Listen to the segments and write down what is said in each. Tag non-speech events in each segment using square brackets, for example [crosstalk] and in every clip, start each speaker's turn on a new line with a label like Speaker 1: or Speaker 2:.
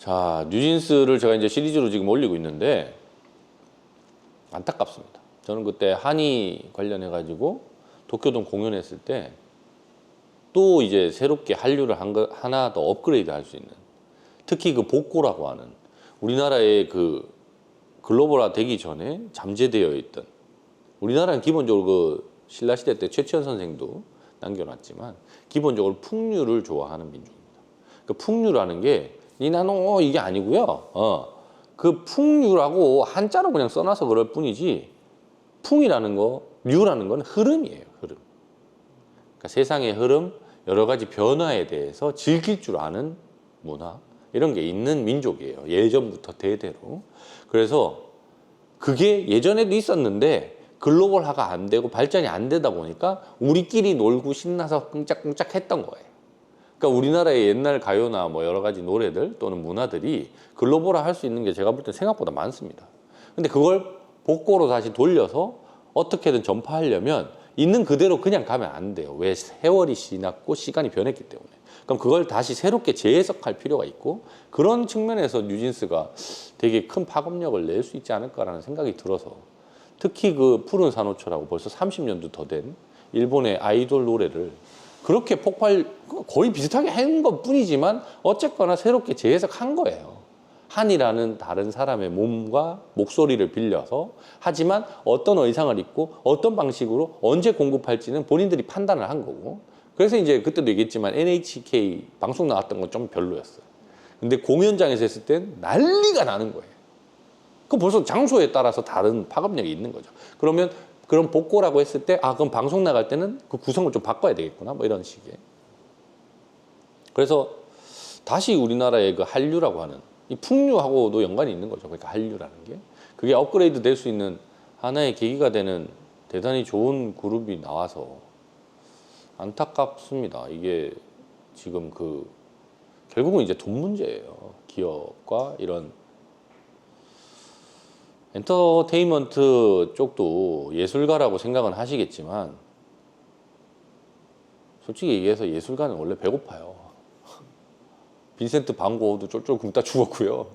Speaker 1: 자, 뉴진스를 제가 이제 시리즈로 지금 올리고 있는데 안타깝습니다. 저는 그때 한이 관련해 가지고 도쿄돔 공연했을 때 또 이제 새롭게 한류를 한 거, 하나 더 업그레이드 할 수 있는 특히 그 복고라고 하는 우리나라의 그 글로벌화 되기 전에 잠재되어 있던 우리나라는 기본적으로 그 신라 시대 때 최치현 선생도 남겨놨지만 기본적으로 풍류를 좋아하는 민족입니다. 그 풍류라는 게 니나노 이게 아니고요. 어. 그 풍류라고 한자로 그냥 써놔서 그럴 뿐이지 풍이라는 거, 류라는 건 흐름이에요. 흐름. 그러니까 세상의 흐름, 여러 가지 변화에 대해서 즐길 줄 아는 문화 이런 게 있는 민족이에요. 예전부터 대대로. 그래서 그게 예전에도 있었는데 글로벌화가 안 되고 발전이 안 되다 보니까 우리끼리 놀고 신나서 꿍짝꿍짝 했던 거예요. 그러니까 우리나라의 옛날 가요나 뭐 여러 가지 노래들 또는 문화들이 글로벌화 할 수 있는 게 제가 볼 때 생각보다 많습니다. 근데 그걸 복고로 다시 돌려서 어떻게든 전파하려면 있는 그대로 그냥 가면 안 돼요. 왜 세월이 지났고 시간이 변했기 때문에. 그럼 그걸 다시 새롭게 재해석할 필요가 있고 그런 측면에서 뉴진스가 되게 큰 파급력을 낼 수 있지 않을까라는 생각이 들어서 특히 그 푸른 산호초라고 벌써 30년도 더 된 일본의 아이돌 노래를 그렇게 폭발 거의 비슷하게 한 것 뿐이지만 어쨌거나 새롭게 재해석한 거예요. 한이라는 다른 사람의 몸과 목소리를 빌려서 하지만 어떤 의상을 입고 어떤 방식으로 언제 공급할지는 본인들이 판단을 한 거고 그래서 이제 그때도 얘기했지만 NHK 방송 나왔던 건 좀 별로였어요. 근데 공연장에서 했을 땐 난리가 나는 거예요. 그럼 벌써 장소에 따라서 다른 파급력이 있는 거죠. 그러면 그런 복고라고 했을 때, 아, 그럼 방송 나갈 때는 그 구성을 좀 바꿔야 되겠구나. 뭐 이런 식의. 그래서 다시 우리나라의 그 한류라고 하는 이 풍류하고도 연관이 있는 거죠. 그러니까 한류라는 게. 그게 업그레이드 될 수 있는 하나의 계기가 되는 대단히 좋은 그룹이 나와서 안타깝습니다. 이게 지금 그 결국은 이제 돈 문제예요. 기업과 이런 엔터테인먼트 쪽도 예술가라고 생각은 하시겠지만 솔직히 얘기해서 예술가는 원래 배고파요. [laughs] 빈센트 반고도 쫄쫄 굶다 죽었고요.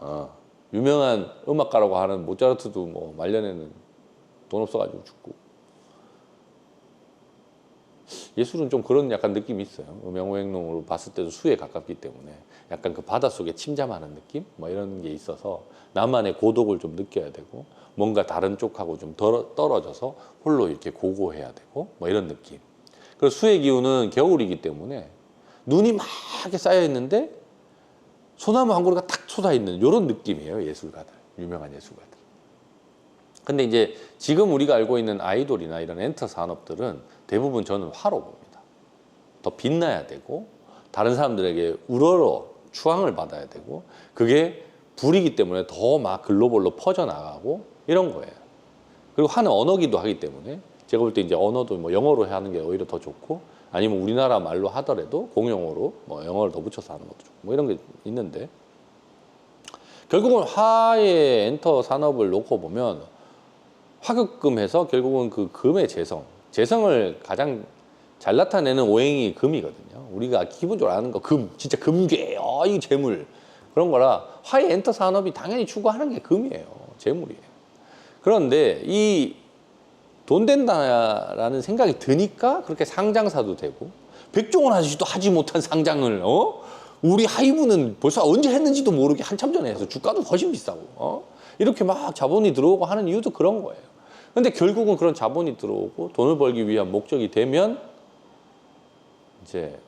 Speaker 1: 어, 유명한 음악가라고 하는 모차르트도 뭐 말년에는 돈 없어가지고 죽고. 예술은 좀 그런 약간 느낌이 있어요. 음영오행론으로 봤을 때도 수에 가깝기 때문에 약간 그 바닷속에 침잠하는 느낌? 뭐 이런 게 있어서 나만의 고독을 좀 느껴야 되고 뭔가 다른 쪽하고 좀 덜- 떨어져서 홀로 이렇게 고고해야 되고 뭐 이런 느낌. 그리고 수의 기운은 겨울이기 때문에 눈이 막 쌓여 있는데 소나무 한 그루가 탁 솟아 있는 이런 느낌이에요. 예술가들. 유명한 예술가들. 근데 이제 지금 우리가 알고 있는 아이돌이나 이런 엔터 산업들은 대부분 저는 화로 봅니다. 더 빛나야 되고 다른 사람들에게 우러러 추앙을 받아야 되고 그게 불이기 때문에 더 막 글로벌로 퍼져나가고 이런 거예요. 그리고 하는 언어기도 하기 때문에 제가 볼 때 이제 언어도 뭐 영어로 하는 게 오히려 더 좋고 아니면 우리나라 말로 하더라도 공용어로 뭐 영어를 더 붙여서 하는 것도 좋고 뭐 이런 게 있는데 결국은 화의 엔터 산업을 놓고 보면 화급금해서 결국은 그 금의 재성, 재성을 가장 잘 나타내는 오행이 금이거든요. 우리가 기본적으로 아는 거 금, 진짜 금괴, 어, 이 재물 그런 거라 화의 엔터 산업이 당연히 추구하는 게 금이에요, 재물이에요. 그런데 이 돈 된다라는 생각이 드니까 그렇게 상장사도 되고 백종원 아저씨도 하지 못한 상장을 어? 우리 하이브는 벌써 언제 했는지도 모르게 한참 전에 해서 주가도 훨씬 비싸고 어? 이렇게 막 자본이 들어오고 하는 이유도 그런 거예요. 근데 결국은 그런 자본이 들어오고 돈을 벌기 위한 목적이 되면 이제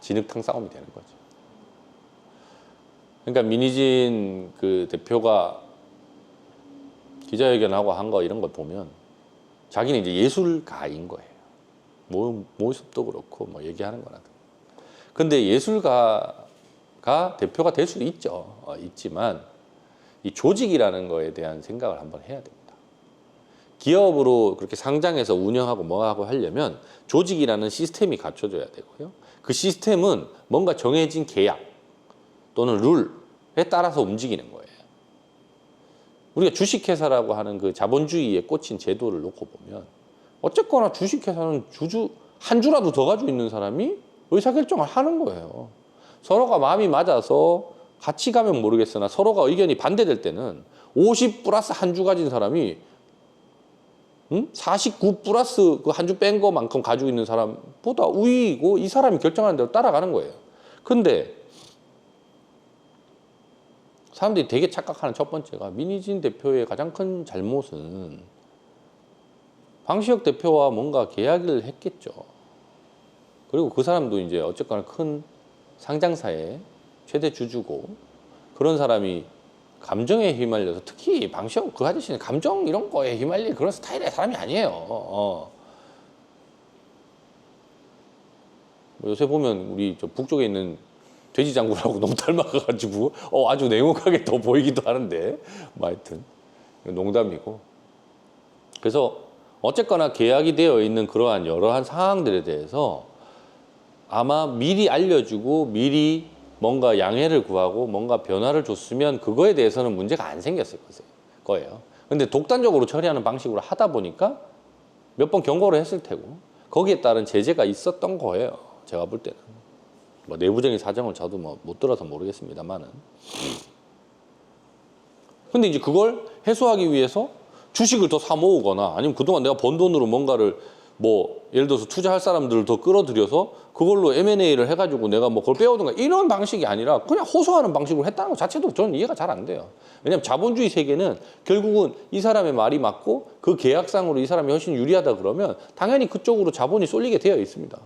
Speaker 1: 진흙탕 싸움이 되는 거죠. 그러니까 민희진 그 대표가 기자회견하고 한 거 이런 걸 보면 자기는 이제 예술가인 거예요. 모, 모습도 그렇고 뭐 얘기하는 거나. 근데 예술가가 대표가 될 수도 있죠. 어, 있지만 이 조직이라는 거에 대한 생각을 한번 해야 됩니다. 기업으로 그렇게 상장해서 운영하고 뭐 하고 하려면 조직이라는 시스템이 갖춰져야 되고요. 그 시스템은 뭔가 정해진 계약 또는 룰에 따라서 움직이는 거예요. 우리가 주식회사라고 하는 그 자본주의에 꽂힌 제도를 놓고 보면 어쨌거나 주식회사는 주주 한 주라도 더 가지고 있는 사람이 의사결정을 하는 거예요. 서로가 마음이 맞아서 같이 가면 모르겠으나 서로가 의견이 반대될 때는 50 플러스 한 주 가진 사람이 응? 49 플러스 그 한 주 뺀 거만큼 가지고 있는 사람보다 우위이고 이 사람이 결정하는 대로 따라가는 거예요. 근데 사람들이 되게 착각하는 첫 번째가 민희진 대표의 가장 큰 잘못은 방시혁 대표와 뭔가 계약을 했겠죠. 그리고 그 사람도 이제 어쨌거나 큰 상장사의 최대 주주고 그런 사람이 감정에 휘말려서 특히 방시혁 그 아저씨는 감정 이런 거에 휘말릴 그런 스타일의 사람이 아니에요. 어. 뭐 요새 보면 우리 저 북쪽에 있는 돼지 장군하고 [laughs] 너무 닮아가지고 어 아주 냉혹하게 더 보이기도 하는데 뭐 하여튼 농담이고 그래서 어쨌거나 계약이 되어 있는 그러한 여러한 상황들에 대해서 아마 미리 알려주고 미리 뭔가 양해를 구하고 뭔가 변화를 줬으면 그거에 대해서는 문제가 안 생겼을 거예요. 근데 독단적으로 처리하는 방식으로 하다 보니까 몇 번 경고를 했을 테고 거기에 따른 제재가 있었던 거예요. 제가 볼 때는. 뭐 내부적인 사정을 저도 뭐 못 들어서 모르겠습니다만은. 근데 이제 그걸 해소하기 위해서 주식을 더 사 모으거나 아니면 그동안 내가 번 돈으로 뭔가를 뭐 예를 들어서 투자할 사람들을 더 끌어들여서 그걸로 M&A를 해가지고 내가 뭐 그걸 빼오든가 이런 방식이 아니라 그냥 호소하는 방식으로 했다는 것 자체도 저는 이해가 잘 안 돼요. 왜냐하면 자본주의 세계는 결국은 이 사람의 말이 맞고 그 계약상으로 이 사람이 훨씬 유리하다 그러면 당연히 그쪽으로 자본이 쏠리게 되어 있습니다.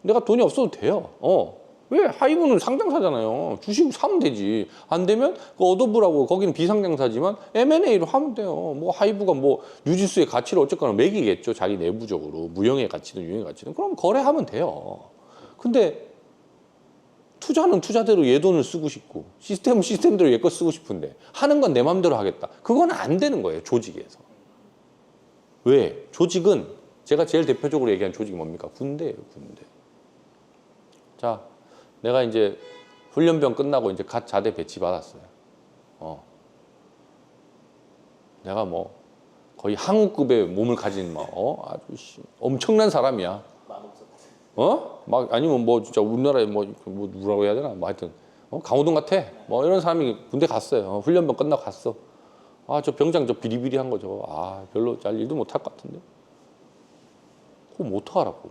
Speaker 1: 내가 돈이 없어도 돼요. 어. 왜? 하이브는 상장사잖아요. 주식 사면 되지. 안 되면 그 어도브라고 거기는 비상장사지만 M&A로 하면 돼요. 뭐 하이브가 뭐 뉴진스의 가치를 어쨌거나 매기겠죠. 자기 내부적으로. 무형의 가치든 유형의 가치든. 그럼 거래하면 돼요. 근데 투자는 투자대로 얘 돈을 쓰고 싶고 시스템은 시스템대로 얘 거 쓰고 싶은데 하는 건내 맘대로 하겠다. 그건 안 되는 거예요. 조직에서. 왜? 조직은 제가 제일 대표적으로 얘기한 조직이 뭡니까? 군대예요. 군대. 자, 내가 이제 훈련병 끝나고 이제 갓 자대 배치 받았어요. 어. 내가 뭐 거의 항우급의 몸을 가진 막 어? 아주 씨, 엄청난 사람이야. 어? 막 아니면 뭐 진짜 우리나라에 뭐, 뭐 누구라고 해야 되나? 뭐 하여튼 어? 강호동 같아. 뭐 이런 사람이 군대 갔어요. 어, 훈련병 끝나고 갔어. 아 저 병장 저 비리비리한 거죠. 아 별로 잘 일도 못 할 것 같은데. 그거 못 하라고.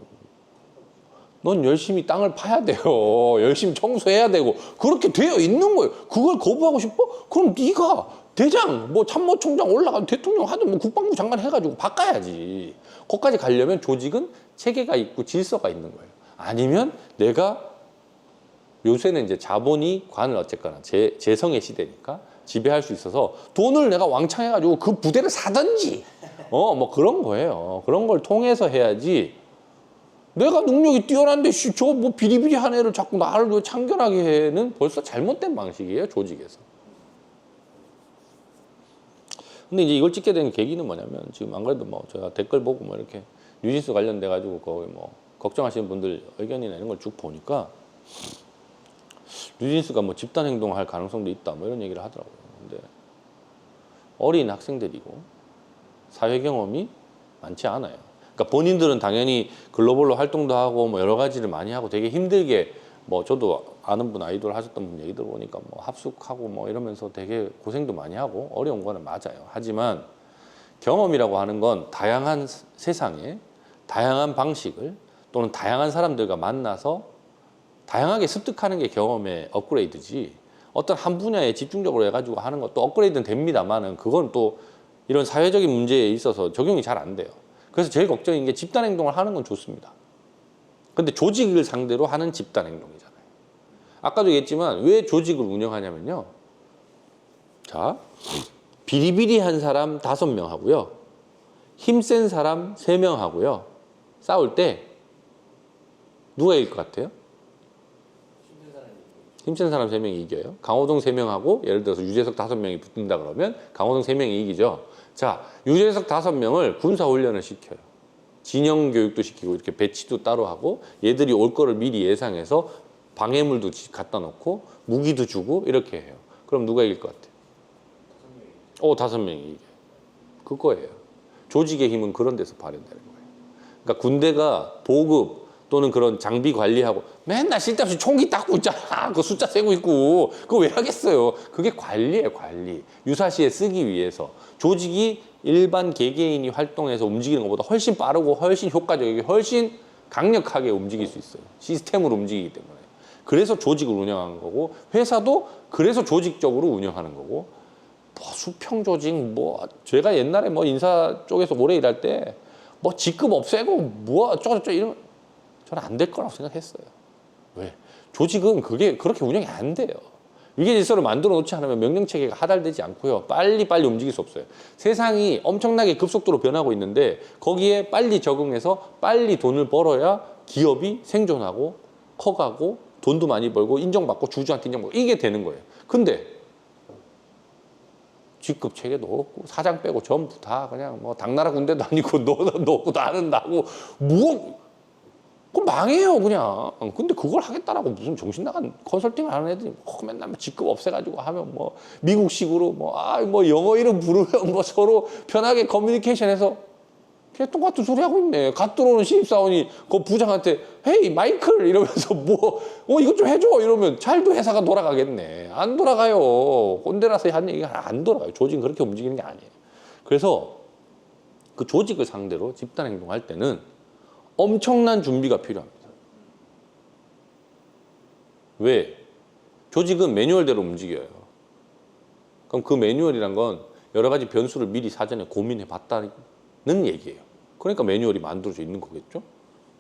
Speaker 1: 넌 열심히 땅을 파야 돼요. [laughs] 열심히 청소해야 되고 그렇게 되어 있는 거예요. 그걸 거부하고 싶어? 그럼 네가 대장, 뭐 참모총장 올라가도 대통령 하든 뭐 국방부 장관 해가지고 바꿔야지. 거기까지 가려면 조직은 체계가 있고 질서가 있는 거예요. 아니면 내가 요새는 이제 자본이 관을 어쨌거나 재, 재성의 시대니까 지배할 수 있어서 돈을 내가 왕창 해가지고 그 부대를 사든지 어 뭐 그런 거예요. 그런 걸 통해서 해야지 내가 능력이 뛰어난데 저 뭐 비리비리한 애를 자꾸 나를 왜 참견하게 해는 벌써 잘못된 방식이에요 조직에서. 근데 이제 이걸 찍게 된 계기는 뭐냐면 지금 안 그래도 뭐 제가 댓글 보고 뭐 이렇게 뉴진스 관련돼 가지고 거기 뭐 걱정하시는 분들 의견이나 이런 걸 쭉 보니까 뉴진스가 뭐 집단 행동할 가능성도 있다 뭐 이런 얘기를 하더라고요. 근데 어린 학생들이고 사회 경험이 많지 않아요. 그러니까 본인들은 당연히 글로벌로 활동도 하고 뭐 여러 가지를 많이 하고 되게 힘들게 뭐 저도 아는 분 아이돌 하셨던 분 얘기 들어보니까 뭐 합숙하고 뭐 이러면서 되게 고생도 많이 하고 어려운 거는 맞아요. 하지만 경험이라고 하는 건 다양한 세상에 다양한 방식을 또는 다양한 사람들과 만나서 다양하게 습득하는 게 경험의 업그레이드지 어떤 한 분야에 집중적으로 해가지고 하는 것도 업그레이드는 됩니다만은 그건 또 이런 사회적인 문제에 있어서 적용이 잘 안 돼요. 그래서 제일 걱정인 게 집단 행동을 하는 건 좋습니다. 근데 조직을 상대로 하는 집단 행동이잖아요. 아까도 얘기했지만 왜 조직을 운영하냐면요. 자, 비리비리한 사람 다섯 명 하고요. 힘센 사람 세 명 하고요. 싸울 때 누가 이길 것 같아요? 힘센 사람 세 명이 이겨요. 강호동 세 명하고 예를 들어서 유재석 다섯 명이 붙는다 그러면 강호동 세 명이 이기죠. 자, 유재석 다섯 명을 군사 훈련을 시켜요. 진영 교육도 시키고 이렇게 배치도 따로 하고 얘들이 올 거를 미리 예상해서 방해물도 지- 갖다 놓고 무기도 주고 이렇게 해요. 그럼 누가 이길 것 같아요? 어, 다섯 명이 이겨요. 그거예요. 조직의 힘은 그런 데서 발현되는 거예요. 그러니까 군대가 보급 또는 그런 장비 관리하고 맨날 쓸데없이 총기 닦고 있잖아. 그 숫자 세고 있고 그거 왜 하겠어요? 그게 관리예요, 관리. 유사시에 쓰기 위해서 조직이 일반 개개인이 활동해서 움직이는 것보다 훨씬 빠르고 훨씬 효과적이고 훨씬 강력하게 움직일 수 있어요. 시스템으로 움직이기 때문에. 그래서 조직을 운영하는 거고 회사도 그래서 조직적으로 운영하는 거고 뭐 수평 조직 뭐 제가 옛날에 뭐 인사 쪽에서 오래 일할 때 뭐 직급 없애고 뭐 어쩌고저쩌고 이런 저는 안 될 거라고 생각했어요. 왜? 조직은 그게 그렇게 운영이 안 돼요. 위계 질서를 만들어 놓지 않으면 명령 체계가 하달되지 않고요. 빨리 빨리 움직일 수 없어요. 세상이 엄청나게 급속도로 변하고 있는데 거기에 빨리 적응해서 빨리 돈을 벌어야 기업이 생존하고 커가고 돈도 많이 벌고 인정받고 주주한테 인정받고 이게 되는 거예요. 근데 직급 체계도 없고 사장 빼고 전부 다 그냥 뭐 당나라 군대도 아니고 [laughs] 너도 너고 나는 나고 뭐 그 망해요 그냥. 근데 그걸 하겠다라고 무슨 정신 나간 컨설팅을 하는 애들이 뭐 맨날 뭐 직급 없애가지고 하면 뭐 미국식으로 뭐 아 뭐 영어 이름 부르면 뭐 서로 편하게 커뮤니케이션해서 그냥 똑같은 소리 하고 있네. 갓 들어오는 신입사원이 그 부장한테 헤이 마이클 이러면서 [laughs] 뭐 어 이것 좀 해줘 이러면 잘도 회사가 돌아가겠네. 안 돌아가요. 꼰대라서 한 얘기가 안 돌아가요. 조직은 그렇게 움직이는 게 아니에요. 그래서 그 조직을 상대로 집단 행동할 때는 엄청난 준비가 필요합니다. 왜? 조직은 매뉴얼대로 움직여요. 그럼 그 매뉴얼이란 건 여러 가지 변수를 미리 사전에 고민해 봤다는 얘기예요. 그러니까 매뉴얼이 만들어져 있는 거겠죠.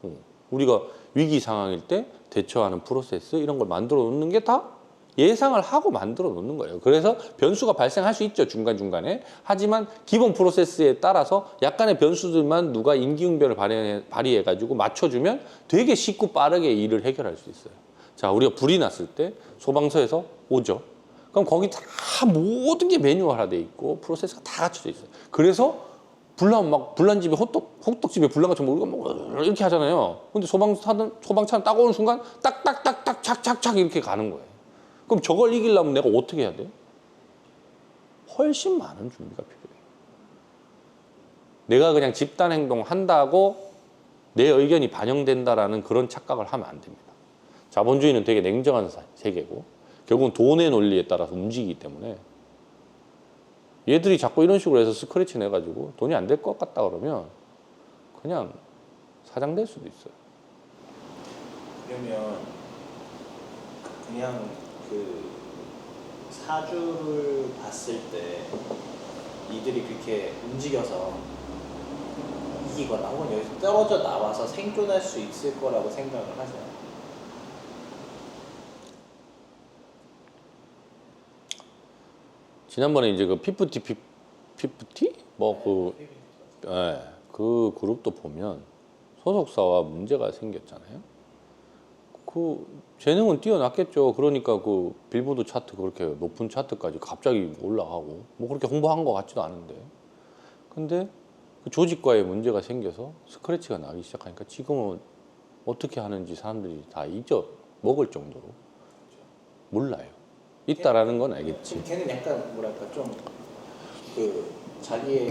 Speaker 1: 어. 우리가 위기 상황일 때 대처하는 프로세스 이런 걸 만들어 놓는 게 다 예상을 하고 만들어 놓는 거예요. 그래서 변수가 발생할 수 있죠 중간중간에. 하지만 기본 프로세스에 따라서 약간의 변수들만 누가 임기응변을 발휘해, 발휘해 가지고 맞춰주면 되게 쉽고 빠르게 일을 해결할 수 있어요. 자 우리가 불이 났을 때 소방서에서 오죠. 그럼 거기 다 모든 게 매뉴얼화돼 있고 프로세스가 다 갖춰져 있어요. 그래서 불나면 막 불난 집에 호떡 호떡 집에 불난 것처럼 우리가 뭐 이렇게 하잖아요. 근데 소방차는 소방차는 딱 오는 순간 딱딱딱딱 착착착 이렇게 가는 거예요. 그럼 저걸 이기려면 내가 어떻게 해야 돼? 훨씬 많은 준비가 필요해요. 내가 그냥 집단 행동 한다고 내 의견이 반영된다라는 그런 착각을 하면 안 됩니다. 자본주의는 되게 냉정한 사- 세계고 결국은 돈의 논리에 따라서 움직이기 때문에 얘들이 자꾸 이런 식으로 해서 스크래치 내가지고 돈이 안 될 것 같다 그러면 그냥 사장될 수도 있어요.
Speaker 2: 그러면 그냥 그 사주를 봤을 때 이들이 그렇게 움직여서 이기거나 혹은 여기서 떨어져 나와서 생존할 수 있을 거라고 생각을 하세요.
Speaker 1: 지난번에 이제 그 피프티 피, 피프티 뭐그 예, 그 그룹도 보면 소속사와 문제가 생겼잖아요. 그 재능은 뛰어났겠죠. 그러니까 그 빌보드 차트 그렇게 높은 차트까지 갑자기 올라가고 뭐 그렇게 홍보한 것 같지도 않은데. 근데 그 조직과의 문제가 생겨서 스크래치가 나기 시작하니까 지금은 어떻게 하는지 사람들이 다 잊어 먹을 정도로 몰라요. 있다라는 건 알겠지.
Speaker 2: 지금 걔는 약간 뭐랄까 좀 그 자기의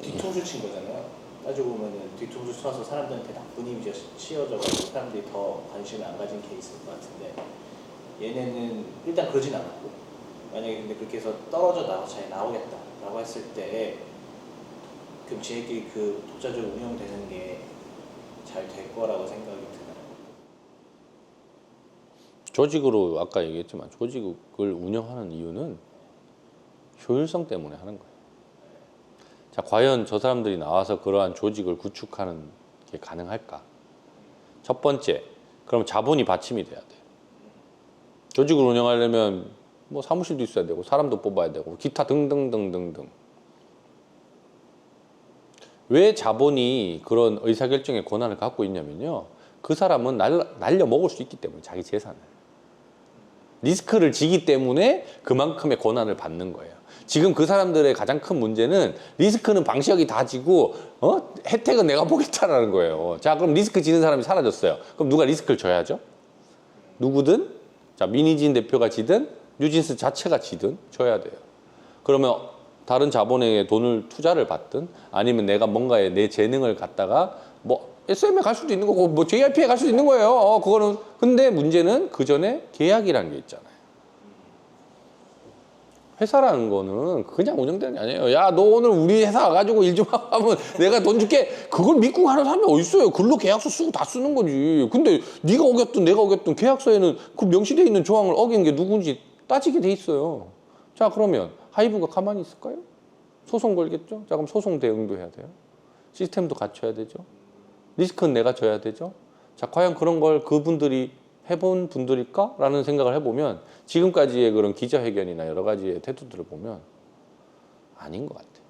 Speaker 2: 뒤통수 친 거잖아요. 따지고 보면은 뒤통수 쳐서 사람들한테 나쁜 이미지가 씌워져가지고 사람들이 더 관심을 안 가진 케이스일 것 같은데 얘네는 일단 그러진 않았고 만약에 근데 그렇게 해서 떨어져 나와 잘 나오겠다라고 했을 때 그럼 쟤네끼리 그 독자적으로 운영되는 게 잘 될 거라고 생각이 드나요?
Speaker 1: 조직으로 아까 얘기했지만 조직을 운영하는 이유는 효율성 때문에 하는 거예요. 자, 과연 저 사람들이 나와서 그러한 조직을 구축하는 게 가능할까? 첫 번째, 그럼 자본이 받침이 돼야 돼. 조직을 운영하려면 뭐 사무실도 있어야 되고 사람도 뽑아야 되고 기타 등등등등등. 왜 자본이 그런 의사결정의 권한을 갖고 있냐면요. 그 사람은 날려, 먹을 수 있기 때문에 자기 재산을. 리스크를 지기 때문에 그만큼의 권한을 받는 거예요. 지금 그 사람들의 가장 큰 문제는 리스크는 방시혁이 다 지고 어? 혜택은 내가 보겠다라는 거예요. 자, 그럼 리스크 지는 사람이 사라졌어요. 그럼 누가 리스크를 져야죠? 누구든 자 민희진 대표가 지든 뉴진스 자체가 지든 져야 돼요. 그러면 다른 자본에게 돈을 투자를 받든 아니면 내가 뭔가에 내 재능을 갖다가 뭐 SM에 갈 수도 있는 거고 뭐 JRP에 갈 수도 있는 거예요. 어, 그거는 근데 문제는 그 전에 계약이라는 게 있잖아요. 회사라는 거는 그냥 운영되는 게 아니에요. 야, 너 오늘 우리 회사 와가지고 일 좀 하고 [laughs] 하면 내가 돈 줄게. 그걸 믿고 가는 사람이 어딨어요. 근로 계약서 쓰고 다 쓰는 거지. 근데 네가 어겼든 내가 어겼든 계약서에는 그 명시되어 있는 조항을 어긴 게 누군지 따지게 돼 있어요. 자, 그러면 하이브가 가만히 있을까요? 소송 걸겠죠? 자, 그럼 소송 대응도 해야 돼요. 시스템도 갖춰야 되죠. 리스크는 내가 져야 되죠. 자, 과연 그런 걸 그분들이 해본 분들일까? 라는 생각을 해보면 지금까지의 그런 기자회견이나 여러 가지의 태도들을 보면 아닌 것 같아요.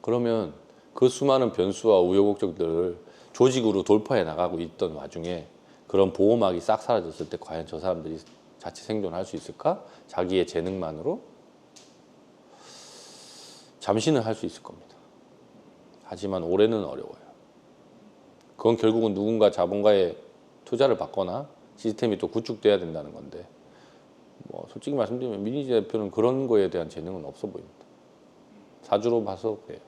Speaker 1: 그러면 그 수많은 변수와 우여곡절들을 조직으로 돌파해 나가고 있던 와중에 그런 보호막이 싹 사라졌을 때 과연 저 사람들이 자체 생존할 수 있을까? 자기의 재능만으로 잠시는 할 수 있을 겁니다. 하지만 올해는 어려워요. 그건 결국은 누군가 자본가의 투자를 받거나 시스템이 또 구축돼야 된다는 건데 뭐 솔직히 말씀드리면 미니지 대표는 그런 거에 대한 재능은 없어 보입니다. 사주로 봐서 그래요.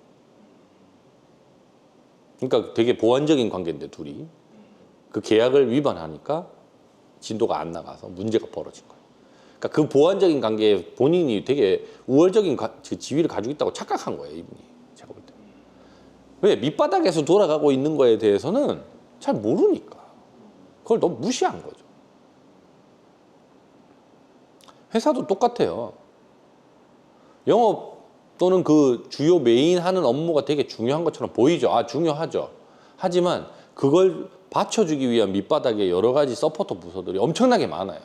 Speaker 1: 그러니까 되게 보완적인 관계인데 둘이 그 계약을 위반하니까 진도가 안 나가서 문제가 벌어진 거예요. 그러니까 그 보완적인 관계에 본인이 되게 우월적인 가- 그 지위를 가지고 있다고 착각한 거예요, 이분이. 제가 볼 때. 왜 밑바닥에서 돌아가고 있는 거에 대해서는 잘 모르니까 그걸 너무 무시한 거죠. 회사도 똑같아요. 영업 또는 그 주요 메인 하는 업무가 되게 중요한 것처럼 보이죠. 아, 중요하죠. 하지만 그걸 받쳐주기 위한 밑바닥에 여러 가지 서포터 부서들이 엄청나게 많아요.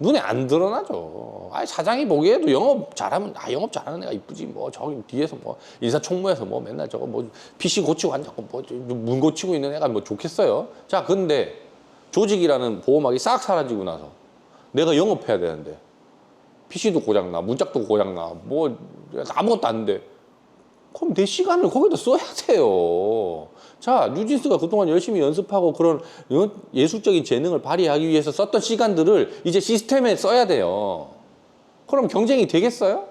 Speaker 1: 눈에 안 드러나죠. 아 사장이 보기에도 영업 잘하면 아 영업 잘하는 애가 이쁘지 뭐 저기 뒤에서 뭐 인사총무에서 뭐 맨날 저거 뭐 PC 고치고 앉았고 뭐문 고치고 있는 애가 뭐 좋겠어요. 자 근데 조직이라는 보호막이 싹 사라지고 나서 내가 영업해야 되는데 PC도 고장나 문짝도 고장나 뭐 아무것도 안 돼. 그럼 내 시간을 거기다 써야 돼요. 자, 뉴진스가 그동안 열심히 연습하고 그런 어, 예술적인 재능을 발휘하기 위해서 썼던 시간들을 이제 시스템에 써야 돼요. 그럼 경쟁이 되겠어요?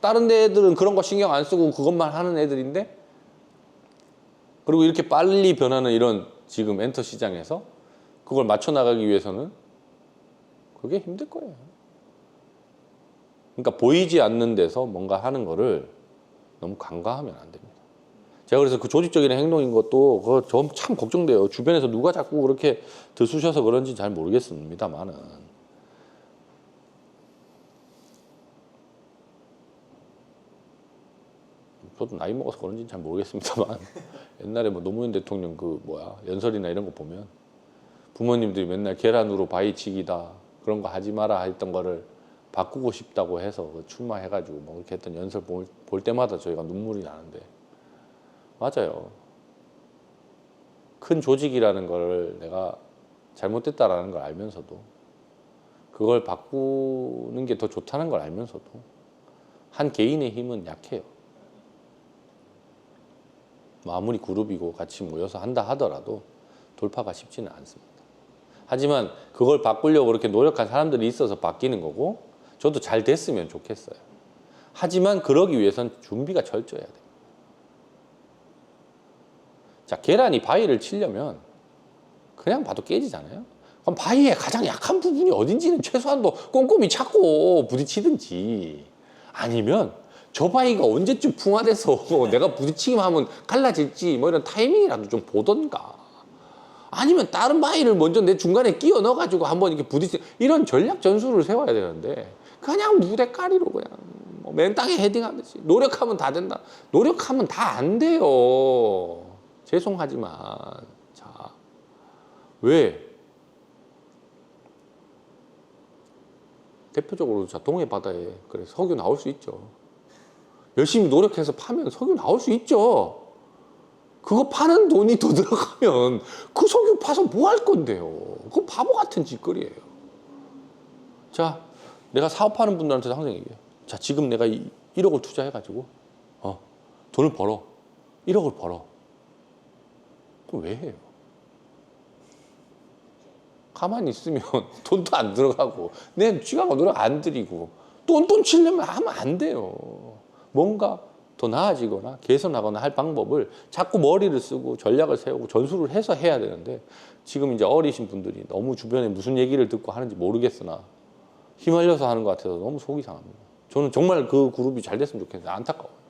Speaker 1: 다른 애들은 그런 거 신경 안 쓰고 그것만 하는 애들인데? 그리고 이렇게 빨리 변하는 이런 지금 엔터 시장에서 그걸 맞춰 나가기 위해서는 그게 힘들 거예요. 그러니까 보이지 않는 데서 뭔가 하는 거를 너무 간과하면 안 됩니다. 제가 그래서 그 조직적인 행동인 것도 그거 좀참 걱정돼요. 주변에서 누가 자꾸 그렇게 들쑤셔서 그런지 잘 모르겠습니다만은. 저도 나이 먹어서 그런지는 잘 모르겠습니다만 [laughs] 옛날에 뭐 노무현 대통령 그 뭐야 연설이나 이런 거 보면 부모님들이 맨날 계란으로 바위치기다 그런 거 하지 마라 했던 거를 바꾸고 싶다고 해서 그 출마해가지고 뭐 이렇게 했던 연설 볼, 볼 때마다 저희가 눈물이 나는데 맞아요. 큰 조직이라는 걸 내가 잘못됐다라는 걸 알면서도 그걸 바꾸는 게 더 좋다는 걸 알면서도 한 개인의 힘은 약해요. 뭐 아무리 그룹이고 같이 모여서 한다 하더라도 돌파가 쉽지는 않습니다. 하지만 그걸 바꾸려고 그렇게 노력한 사람들이 있어서 바뀌는 거고 저도 잘 됐으면 좋겠어요. 하지만 그러기 위해선 준비가 철저해야 돼요. 자, 계란이 바위를 치려면 그냥 봐도 깨지잖아요. 그럼 바위의 가장 약한 부분이 어딘지는 최소한도 꼼꼼히 찾고 부딪히든지 아니면 저 바위가 언제쯤 풍화돼서 [laughs] 내가 부딪히기만 하면 갈라질지 뭐 이런 타이밍이라도 좀 보던가. 아니면 다른 바위를 먼저 내 중간에 끼워 넣어가지고 한번 이렇게 부딪히 이런 전략 전술을 세워야 되는데 그냥 무대까리로 그냥 뭐 맨땅에 헤딩하듯이 노력하면 다 된다. 노력하면 다 안 돼요. 죄송하지만 자 왜? 대표적으로 자 동해 바다에 그래 석유 나올 수 있죠. 열심히 노력해서 파면 석유 나올 수 있죠. 그거 파는 돈이 더 들어가면 그 석유 파서 뭐 할 건데요? 그거 바보 같은 짓거리예요. 자, 내가 사업하는 분들한테 항상 얘기해요. 자, 지금 내가 이 1억을 투자해가지고, 어, 돈을 벌어. 1억을 벌어. 그럼 왜 해요? 가만히 있으면 [laughs] 돈도 안 들어가고, 내 쥐가 노력 안 들이고, 똔똔 치려면 하면 안 돼요. 뭔가 더 나아지거나 개선하거나 할 방법을 자꾸 머리를 쓰고 전략을 세우고 전술을 해서 해야 되는데 지금 이제 어리신 분들이 너무 주변에 무슨 얘기를 듣고 하는지 모르겠으나 휘말려서 하는 것 같아서 너무 속이 상합니다. 저는 정말 그 그룹이 잘 됐으면 좋겠는데 안타까워요.